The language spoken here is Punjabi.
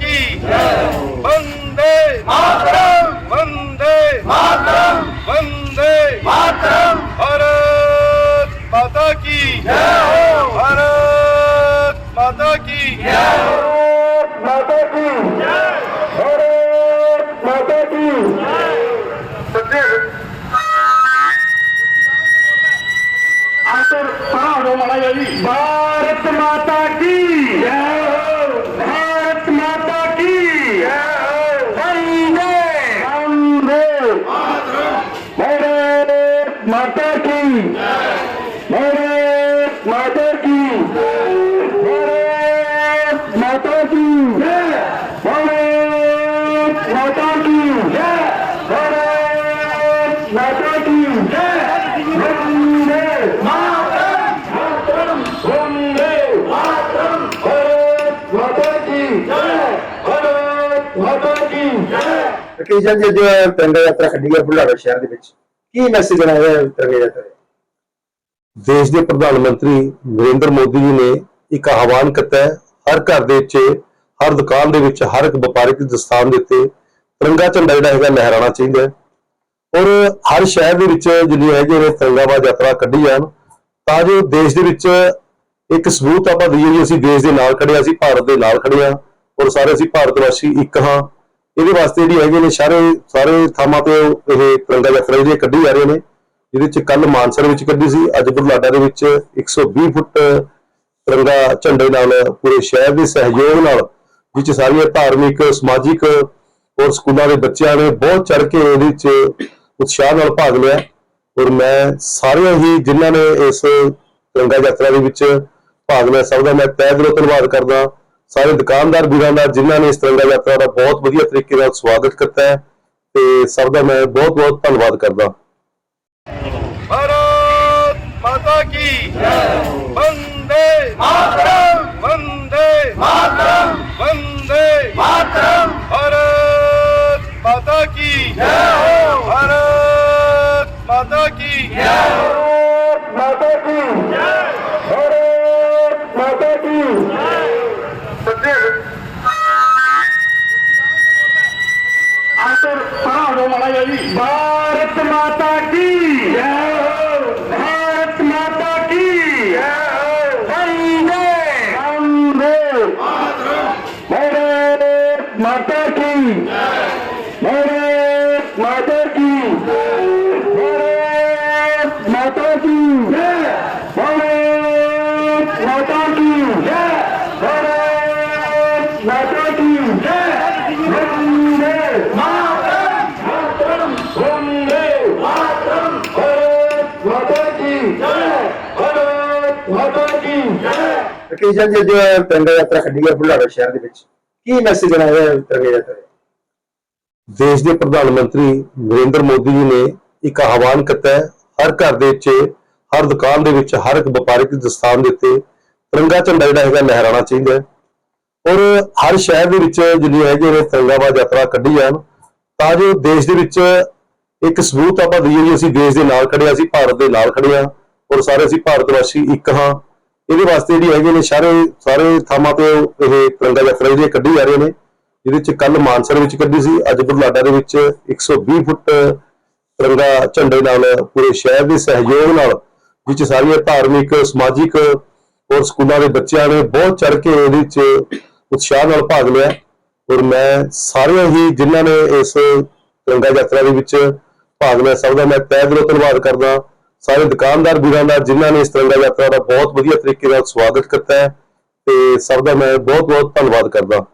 की वंदे मातरम वंदे मातरम वंदे मातरम भारत माता की भारत माता की भारत माता की भारत माता की भारत माता की भारत भारत माता की भारत माता की भारत माता की भारत माता की वंदे मातरम वंदे मातरम भारत माता की भारत माता की ਅਕੇਸ਼ਨ ਜੇ ਜੋ ਤਿਰੰਗਾ ਯਾਤਰਾ ਕੱਢੀ ਹੈ ਬੁਢਲਾਡਾ ਸ਼ਹਿਰ ਦੇ ਵਿੱਚ ਕੀ ਮੈਸੇਜ ਦੇਣਾ ਹੈ ਤਿਰੰਗਾ ਯਾਤਰਾ ਦਾ? ਦੇਸ਼ ਦੇ ਪ੍ਰਧਾਨ ਮੰਤਰੀ ਨਰਿੰਦਰ ਮੋਦੀ ਜੀ ਨੇ ਇੱਕ ਆਹਵਾਨ ਕੀਤਾ ਹੈ, ਹਰ ਘਰ ਦੇ ਵਿੱਚ, ਹਰ ਦੁਕਾਨ ਦੇ ਵਿੱਚ, ਹਰ ਇੱਕ ਵਪਾਰਿਕ ਦਸਤਾਨ ਦੇ ਉੱਤੇ ਤਿਰੰਗਾ ਝੰਡਾ ਜਿਹੜਾ ਹੈਗਾ ਲਹਿਰਾਣਾ ਚਾਹੀਦਾ ਹੈ। ਔਰ ਹਰ ਸ਼ਹਿਰ ਦੇ ਵਿੱਚ ਜਿਹੜੀ ਹੈਗੀ ਨੇ ਤਿਰੰਗਾਬਾਦ ਯਾਤਰਾ ਕੱਢੀ ਜਾਣ, ਤਾਂ ਜੋ ਦੇਸ਼ ਦੇ ਵਿੱਚ ਇੱਕ ਸਬੂਤ ਆਪਾਂ ਦਈਏ ਵੀ ਅਸੀਂ ਦੇਸ਼ ਦੇ ਨਾਲ ਖੜੇ ਹਾਂ, ਅਸੀਂ ਭਾਰਤ ਦੇ ਨਾਲ ਖੜੇ ਹਾਂ ਔਰ ਸਾਰੇ ਅਸੀਂ ਭਾਰਤ ਵਾਸੀ ਇੱਕ ਹਾਂ। ਇਹਦੇ ਵਾਸਤੇ ਜਿਹੜੀ ਹੈਗੇ ਨੇ ਸਾਰੇ ਸਾਰੇ ਥਾਵਾਂ ਤੇ ਇਹ ਤਿਰੰਗਾ ਯਾਤਰਾ ਜਿਹੜੀ ਕੱਢੀ ਜਾ ਰਹੇ ਨੇ। ਜਿਹਦੇ 'ਚ ਕੱਲ ਮਾਨਸਰ ਵਿੱਚ ਕੱਢੀ ਸੀ, ਅੱਜ ਬੁਢਲਾਡਾ ਦੇ ਵਿੱਚ 120 ਫੁੱਟ ਤਿਰੰਗਾ ਝੰਡੇ ਨਾਲ ਪੂਰੇ ਸ਼ਹਿਰ ਦੇ ਸਹਿਯੋਗ ਨਾਲ ਵਿੱਚ ਸਾਰੀਆਂ ਧਾਰਮਿਕ, ਸਮਾਜਿਕ ਔਰ ਸਕੂਲਾਂ ਦੇ ਬੱਚਿਆਂ ਨੇ ਬਹੁਤ ਚੜ ਕੇ ਇਹਦੇ ਵਿੱਚ ਉਤਸ਼ਾਹ ਨਾਲ ਭਾਗ ਲਿਆ। ਔਰ ਮੈਂ ਸਾਰਿਆਂ ਹੀ ਜਿਨ੍ਹਾਂ ਨੇ ਇਸ ਤਿਰੰਗਾ ਯਾਤਰਾ ਦੇ ਵਿੱਚ ਭਾਗ ਲਿਆ, ਸਭ ਦਾ ਮੈਂ ਤਹਿ ਦਿਲੋਂ ਧੰਨਵਾਦ ਕਰਦਾ। ਸਾਰੇ ਦੁਕਾਨਦਾਰ ਵੀਰਾਂ ਦਾ, ਜਿਨ੍ਹਾਂ ਨੇ ਇਸ ਤਿਰੰਗਾ ਯਾਤਰਾ ਦਾ ਬਹੁਤ ਵਧੀਆ ਤਰੀਕੇ ਨਾਲ ਸਵਾਗਤ ਕੀਤਾ ਹੈ, ਤੇ ਸਭ ਦਾ ਮੈਂ ਬਹੁਤ ਬਹੁਤ ਧੰਨਵਾਦ ਕਰਦਾ। की वंदे मातरम वंदे मातरम वंदे मातरम भारत माता की भारत माता की भारत माता की भारत माता की भारत माता की भारत माता की भारत माता की भारत माता की भारत माता की वंदे मातरम वंदे मातरम भारत माता की भारत माता की ਅਕੇਸ਼ਨ ਜੇ ਜੋ ਤਿਰੰਗਾ ਯਾਤਰਾ ਕੱਢੀ ਹੈ ਬੁਢਲਾਡਾ ਸ਼ਹਿਰ ਦੇ ਵਿੱਚ ਕੀ ਮੈਸੇਜ ਦੇਣਾ ਹੈ ਤਿਰੰਗਾ ਯਾਤਰਾ ਦਾ? ਦੇਸ਼ ਦੇ ਪ੍ਰਧਾਨ ਮੰਤਰੀ ਨਰਿੰਦਰ ਮੋਦੀ ਜੀ ਨੇ ਇੱਕ ਆਹਵਾਨ ਕੀਤਾ ਹੈ, ਹਰ ਘਰ ਦੇ ਵਿੱਚ, ਹਰ ਦੁਕਾਨ ਦੇ ਵਿੱਚ, ਹਰ ਇੱਕ ਵਪਾਰਿਕ ਦਸਤਾਨ ਦੇ ਉੱਤੇ ਤਿਰੰਗਾ ਝੰਡਾ ਜਿਹੜਾ ਹੈਗਾ ਲਹਿਰਾਣਾ ਚਾਹੀਦਾ ਹੈ। ਔਰ ਹਰ ਸ਼ਹਿਰ ਦੇ ਵਿੱਚ ਜਿਹੜੀ ਹੈਗੇ ਨੇ ਤਿਰੰਗਾਬਾਦ ਯਾਤਰਾ ਕੱਢੀ ਜਾਣ, ਤਾਂ ਜੋ ਦੇਸ਼ ਦੇ ਵਿੱਚ ਇੱਕ ਸਬੂਤ ਆਪਾਂ ਦਈਏ ਵੀ ਅਸੀਂ ਦੇਸ਼ ਦੇ ਨਾਲ ਖੜੇ ਹਾਂ, ਅਸੀਂ ਭਾਰਤ ਦੇ ਨਾਲ ਖੜੇ ਹਾਂ ਔਰ ਸਾਰੇ ਅਸੀਂ ਭਾਰਤ ਵਾਸੀ ਇੱਕ ਹਾਂ। ਇਹਦੇ ਵਾਸਤੇ ਜਿਹੜੀ ਹੈਗੇ ਨੇ ਸਾਰੇ ਸਾਰੇ ਥਾਵਾਂ ਤੇ ਇਹ ਤਿਰੰਗਾ ਯਾਤਰਾ ਜਿਹੜੀ ਕੱਢੀ ਜਾ ਰਹੇ ਨੇ। ਜਿਹਦੇ ਚ ਕੱਲ ਮਾਨਸਰ ਵਿੱਚ ਕੱਢੀ ਸੀ, ਅੱਜ ਬੁਢਲਾਡਾ ਦੇ ਵਿੱਚ 120 ਫੁੱਟ ਤਿਰੰਗਾ ਝੰਡੇ ਨਾਲ ਪੂਰੇ ਸ਼ਹਿਰ ਦੇ ਸਹਿਯੋਗ ਨਾਲ ਵਿੱਚ ਸਾਰੀਆਂ ਧਾਰਮਿਕ, ਸਮਾਜਿਕ ਔਰ ਸਕੂਲਾਂ ਦੇ ਬੱਚਿਆਂ ਨੇ ਬਹੁਤ ਚੜ ਕੇ ਇਹਦੇ ਵਿੱਚ ਉਤਸ਼ਾਹ ਨਾਲ ਭਾਗ ਲਿਆ। ਔਰ ਮੈਂ ਸਾਰਿਆਂ ਹੀ ਜਿਨ੍ਹਾਂ ਨੇ ਇਸ ਤਿਰੰਗਾ ਯਾਤਰਾ ਦੇ ਵਿੱਚ ਭਾਗ ਲਿਆ, ਸਭ ਦਾ ਮੈਂ ਤਹਿ ਦਿਲੋਂ ਧੰਨਵਾਦ ਕਰਦਾ। ਸਾਰੇ ਦੁਕਾਨਦਾਰ ਵੀਰਾਂ ਦਾ, ਜਿਨ੍ਹਾਂ ਨੇ ਇਸ ਤਿਰੰਗਾ ਯਾਤਰਾ ਦਾ ਬਹੁਤ ਵਧੀਆ ਤਰੀਕੇ ਨਾਲ ਸਵਾਗਤ ਕੀਤਾ ਹੈ, ਤੇ ਸਭ ਦਾ ਮੈਂ ਬਹੁਤ ਬਹੁਤ ਧੰਨਵਾਦ ਕਰਦਾ।